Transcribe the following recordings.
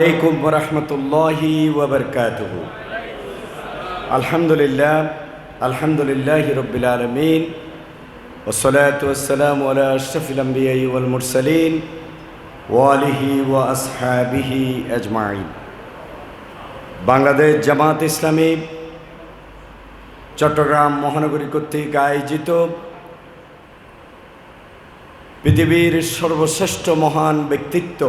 আলাইকুম রহমতুল্লাহি ওবরকাত আলহামদুলিল্লাহ আলহামদুলিল্লাহ রবিল আলমিন ওসলাতাম আশরফিলাম্বিয়ালমুরসলিন ওয়ালিহি ওয়া আসহাবিহি আজমাইন। বাংলাদেশ জামাত ইসলামী চট্টগ্রাম মহানগরী কর্তৃক আয়োজিত পৃথিবীর সর্বশ্রেষ্ঠ মহান ব্যক্তিত্ব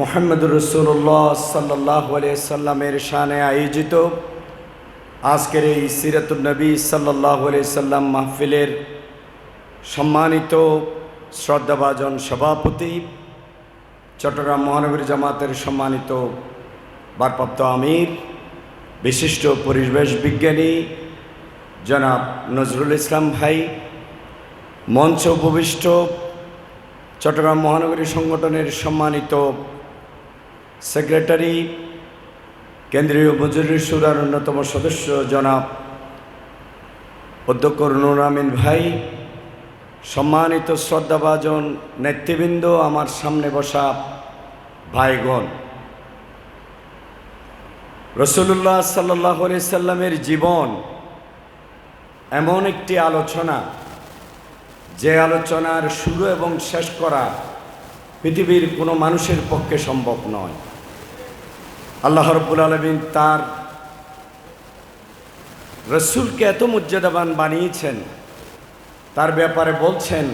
মোহাম্মদুর রসুল্লাহ সাল্লাহ সাল্লামের শানে আয়োজিত আজকের এই সিরাতুলনবী সাল্লাহ সাল্লাম মাহফিলের সম্মানিত শ্রদ্ধাভাজন সভাপতি চট্টগ্রাম মহানগরী জামাতের সম্মানিত ভারপ্রাপ্ত আমির, বিশিষ্ট পরিবেশ বিজ্ঞানী জনাব নজরুল ইসলাম ভাই, মঞ্চ উপবিষ্ট চট্টগ্রাম মহানগরী সংগঠনের সম্মানিত সেক্রেটারি, কেন্দ্রীয় মজুরি সুরার অন্যতম সদস্য জনাব অধ্যক্ষ নুর আমিন ভাই, সম্মানিত শ্রদ্ধাভাজন নেতৃবৃন্দ, আমার সামনে বসা ভাইগণ। রসুল্লাহ সাল্লাহ সাল্লামের জীবন এমন একটি আলোচনা, যে আলোচনার শুরু এবং শেষ করা পৃথিবীর কোনো মানুষের পক্ষে সম্ভব নয়। আল্লাহ রব্বুল আলমিন তার রসুলকে এত মর্যাদাবান বানিয়েছেন, তার ব্যাপারে বলছেন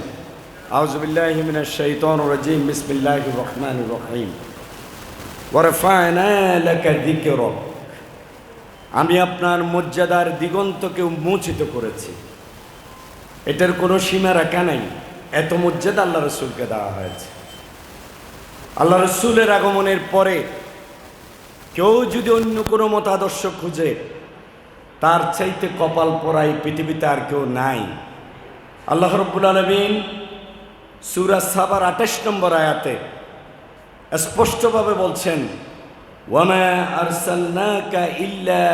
আউজবিল্লাহিমিন শৈতন রাজিম বিসমিল্লাহ রহমান রহিম। আমি আপনার মর্যাদার দিগন্তকে উন্মোচিত করেছি। এটার কোনো সীমা রাখা নাই। এত মর্যাদা আল্লাহ রসুলকে দেওয়া হয়েছে। আল্লাহ রসুলের আগমনের পরে কেউ যদি অন্য কোনো মতাদর্শ খুঁজে, তার চাইতে কপাল পরাই পৃথিবীতে আর কেউ নাই। আল্লাহ রব্বুল আলমিন সুরাজ সাবার আঠাশ নম্বর আয়াতে স্পষ্টভাবে বলছেন, ওয়ামা ইল্লা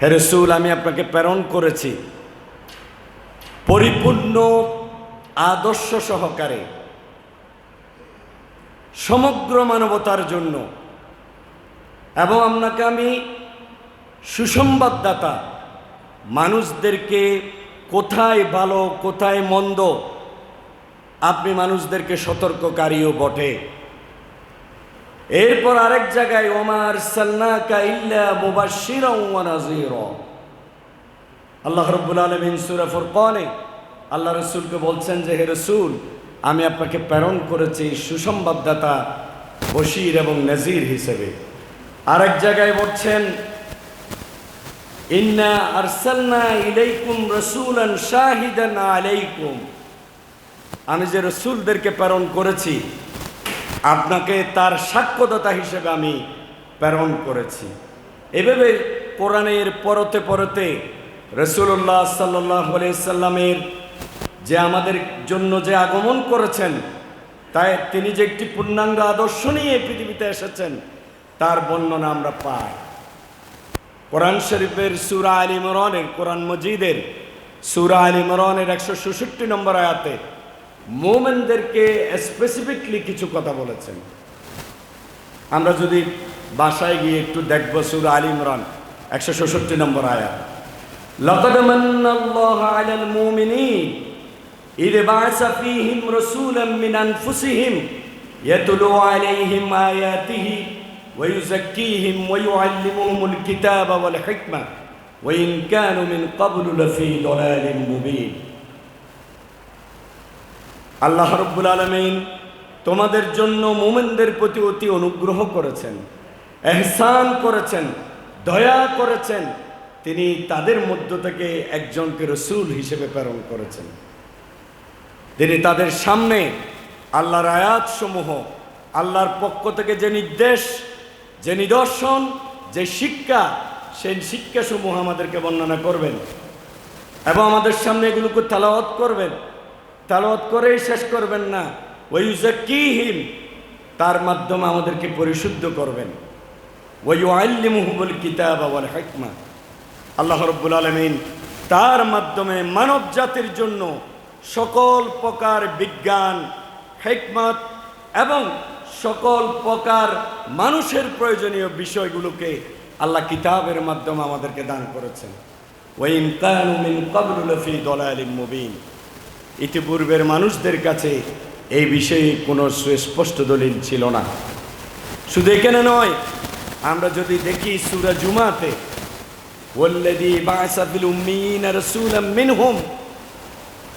হে আমি আপনাকে প্রেরণ করেছি, পরিপূর্ণ আদর্শ সহকারে সমগ্র মানবতার জন্য এবং আপনাকে আমি সুসংবাদদাতা মানুষদেরকে কোথায় ভালো, কোথায় মন্দ, আপনি মানুষদেরকে সতর্ককারীও বটে। এরপর আরেক জায়গায়, ওমার সাল্লাকা ইল্লা নাযীরা। আল্লাহ রাব্বুল আলামিন সূরা ফুরকানে আল্লাহ রসুলকে বলছেন যে, হে রসুল, আমি আপনাকে প্রেরণ করেছি সুসংবাদদাতা, বশির এবং নজির হিসেবে। আরেক জায়গায় বলছেন, ইন্না আরসালনা ইলাইকুম রসুলান শাহিদান আলাইকুম। আমি যে রসুলদেরকে প্রেরণ করেছি, আপনাকে তার সাক্ষ্যদাতা হিসেবে আমি প্রেরণ করেছি। এভাবে কোরআনের পরতে পরতে রসুল্লাহ সাল্লাহ সাল্লামের যে আমাদের জন্য যে আগমন করেছেন, তাই তিনি যে একটি পূর্ণাঙ্গ আদর্শ নিয়ে পৃথিবীতে এসেছেন, তার বর্ণনা আমরা পাই। কোরআন শরীফের সুরা আলী মরনের কোরআন মজিদের সুরা আলী মরনের একশো ষষট্টি নম্বর আয়াতে মোমেনদেরকে স্পেসিফিকলি কিছু কথা বলেছেন। আমরা যদি বাসায় গিয়ে একটু দেখব সুরা আলী ইমরান, একশো ষষট্টি নম্বর আয়াত। লকদ মন্নাল্লাহ আলাল মুমিনিন إذ بعث فيهم رسولا من أنفسهم يتلو عليهم آياته ويزكيهم ويعلمهم الكتاب والحكمة وإن كانوا من قبل لفي ضلال مبين আল্লাহ রব্বুল আলমিন তোমাদের জন্য মোমেনদের প্রতি অতি অনুগ্রহ করেছেন এহসান করেছেন দয়া করেছেন তিনি তাদের মধ্য থেকে একজনকে রসুল হিসেবে প্রেরণ করেছেন তিনি তাদের সামনে আল্লাহর আয়াতসমূহ, আল্লাহর পক্ষ থেকে যে নির্দেশ, যে নিদর্শন, যে শিক্ষা, সেই শিক্ষাসমূহ আমাদেরকে বর্ণনা করবেন এবং আমাদের সামনে এগুলোকে তালাওয়াত করবেন। তালাওয়াত করেই শেষ করবেন না। ওই কিহিম তার মাধ্যমে আমাদেরকে পরিশুদ্ধ করবেন। ওই আল্লিমুহুবুল কিতাব আওয়াল হেকমা। আল্লাহ রব্বুল আলমিন তার মাধ্যমে মানব জাতির জন্য সকল প্রকার বিজ্ঞান হেকমত এবং সকল প্রকার মানুষের প্রয়োজনীয় বিষয়গুলোকে আল্লাহ কিতাবের মাধ্যমে আমাদেরকে দান করেছেন ওয়াইন কানু মিন ক্বাবলু লাফি দালালিম মুবিন ইতিপূর্বের মানুষদের কাছে এই বিষয়ে কোনো সুস্পষ্ট দলিল ছিল না শুধু এখানে নয় আমরা যদি দেখি সুরা জুমাতে والذي بعث في الأمين رسولا منهم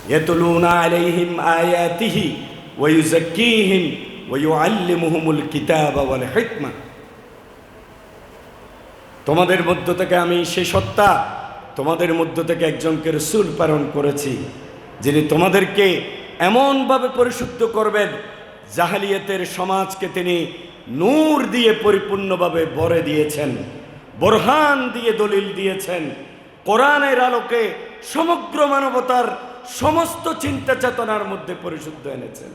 يتلون عليهم آياته ويزكيهم ويعلمهم الكتاب والحكمة তোমাদের মধ্য থেকে আমি সে সত্তা তোমাদের মধ্য থেকে একজনকে রসুল প্রেরণ করেছি যিনি তোমাদেরকে এমনভাবে পরিশুদ্ধ করবেন জাহালিয়াতের সমাজকে তিনি নূর দিয়ে পরিপূর্ণভাবে ভরে দিয়েছেন বোরহান দিয়ে দলিল দিয়েছেন কোরআনের আলোকে সমগ্র মানবতার সমস্ত চিন্তা চেতনার মধ্যে পরিশুদ্ধ এনেছেন।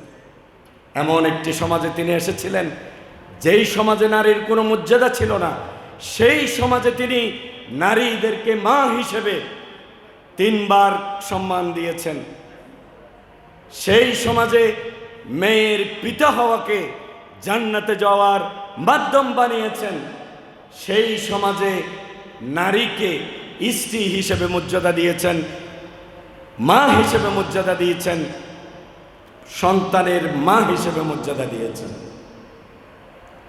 এমন একটি সমাজে তিনি এসেছিলেন, যেই সমাজে নারীর কোনো মর্যাদা ছিল না, সেই সমাজে তিনি নারীদেরকে মা হিসেবে তিনবার সম্মান দিয়েছেন। সেই সমাজে মেয়ের পিতা হওয়াকে জান্নাতে যাওয়ার মাধ্যম বানিয়েছেন, সেই সমাজে নারীকে স্ত্রী হিসেবে মর্যাদা দিয়েছেন মা হিসেবে মর্যাদা দিয়েছেন, সন্তানের মা হিসেবে মর্যাদা দিয়েছেন।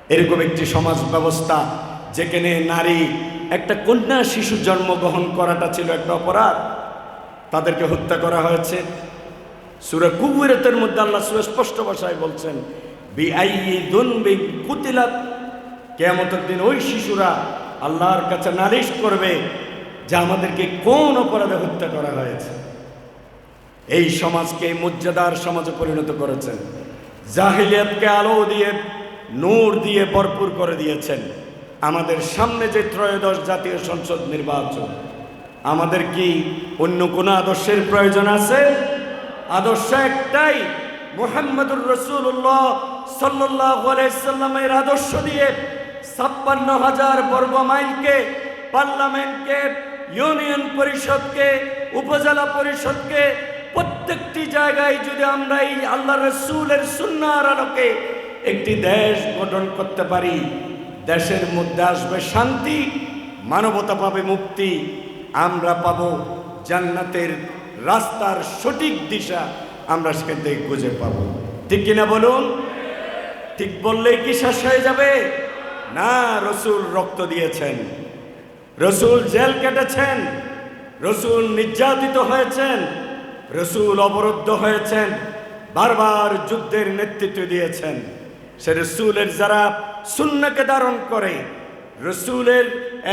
এরকম একটি সমাজ ব্যবস্থা যেখানে নারী, একটা কন্যা শিশু জন্মগ্রহণ করাটা ছিল একটা অপরাধ। তাদেরকে হত্যা করা হয়েছে। সুরা কুবুরেতের মধ্যে আল্লাহ সুস্পষ্ট ভাষায় বলছেন কুতিলাত। কেয়ামতের দিন ওই শিশুরা আল্লাহর কাছে নালিশ করবে যে আমাদেরকে কোন অপরাধে হত্যা করা হয়েছে। এই সমাজকে মর্যাদার সমাজে পরিণত করেছেন। জাহিলিয়াতকে আলো দিয়ে, নূর দিয়ে ভরপুর করে দিয়েছেন। আমাদের সামনে যে ত্রয়োদশ জাতীয় সংসদ নির্বাচন, আমাদের কি অন্য কোনো আদর্শের প্রয়োজন আছে? আদর্শ একটাই, মোহাম্মদুর রসুল্লাহ সাল্লামের আদর্শ দিয়ে ছাপ্পান্ন হাজার বর্গ মাইলকে পার্লামেন্টকে, ইউনিয়ন পরিষদকে, উপজেলা পরিষদকে প্রত্যেকটি জায়গায় যদি আমরা এই আল্লাহ রসুলের সুন্নার আলোকে একটি দেশ গঠন করতে পারি, দেশের মধ্যে আসবে শান্তি মানবতা পাবে মুক্তি, আমরা পাব জান্নাতের রাস্তার সঠিক দিশা আমরা সেখান থেকে খুঁজে পাব। ঠিক কিনা বলুন? ঠিক বললেই কি শেষ হয়ে যাবে? না, রসুল রক্ত দিয়েছেন। রসুল জেল কেটেছেন। রসুল নির্যাতিত হয়েছেন। রসুল অবরুদ্ধ হয়েছেন, বারবার যুদ্ধের নেতৃত্ব দিয়েছেন। সে রসুলের যারা সুন্নাকে ধারণ করে, রসুলের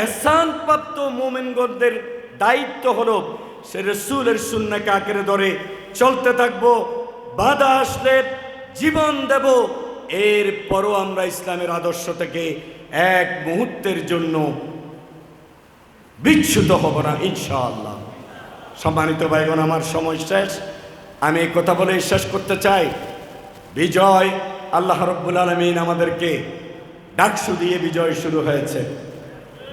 এহসানপ্রাপ্ত মোমেনগণদের দায়িত্ব হলো সে রসুলের সুন্নাকে আঁকড়ে ধরে চলতে থাকব, বাধা আসলে জীবন দেব। এরপরও আমরা ইসলামের আদর্শ থেকে এক মুহূর্তের জন্য বিচ্ছুত হব না, ইনশাআল্লাহ। সম্মানিত ভাইগণ, আমার সময় শেষ। আমি এই কথা বলে শেষ করতে চাই। বিজয়, আল্লাহ রব্বুল আলমিন আমাদেরকে ডাকসু দিয়ে বিজয় শুরু হয়েছে।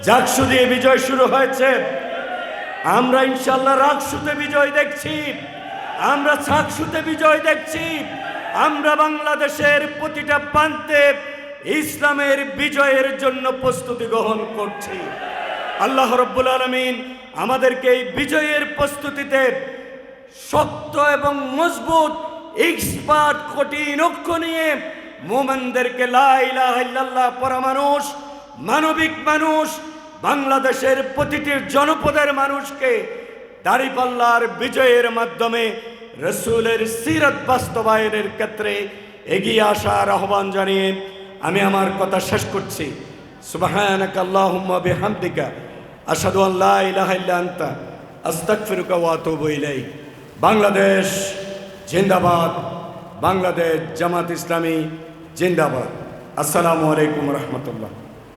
জাকসু দিয়ে বিজয় শুরু হয়েছে। আমরা ইনশাল্লাহ রাকসুতে বিজয় দেখছি। আমরা ছাকসুতে বিজয় দেখছি। আমরা বাংলাদেশের প্রতিটা প্রান্তে ইসলামের বিজয়ের জন্য প্রস্তুতি গ্রহণ করছি। আল্লাহ রব্বুল আলমিন আমাদেরকে এই বিজয়ের প্রস্তুতিতে শক্ত এবং মজবুত এক্সপার্ট কঠিন অক্ষ নিয়ে মোমেনদেরকে লাইলাহ পরা মানুষ মানবিক মানুষ, বাংলাদেশের প্রতিটি জনপদের মানুষকে দাড়িপাল্লার বিজয়ের মাধ্যমে রসুলের সিরত বাস্তবায়নের ক্ষেত্রে এগিয়ে আসার আহ্বান জানিয়ে আমি আমার কথা শেষ করছি। আল্লাহুম্মা বিহামদিকা। আশহাদু আল্লাহ আস্তাক ইলাহা ইল্লা আনতা, আস্তাগফিরুকা ওয়া আতুবু ইলাইক। বাংলাদেশ জিন্দাবাদ, বাংলাদেশ জামাত ইসলামী জিন্দাবাদ। আসসালামু আলাইকুম রহমতুল্লাহ।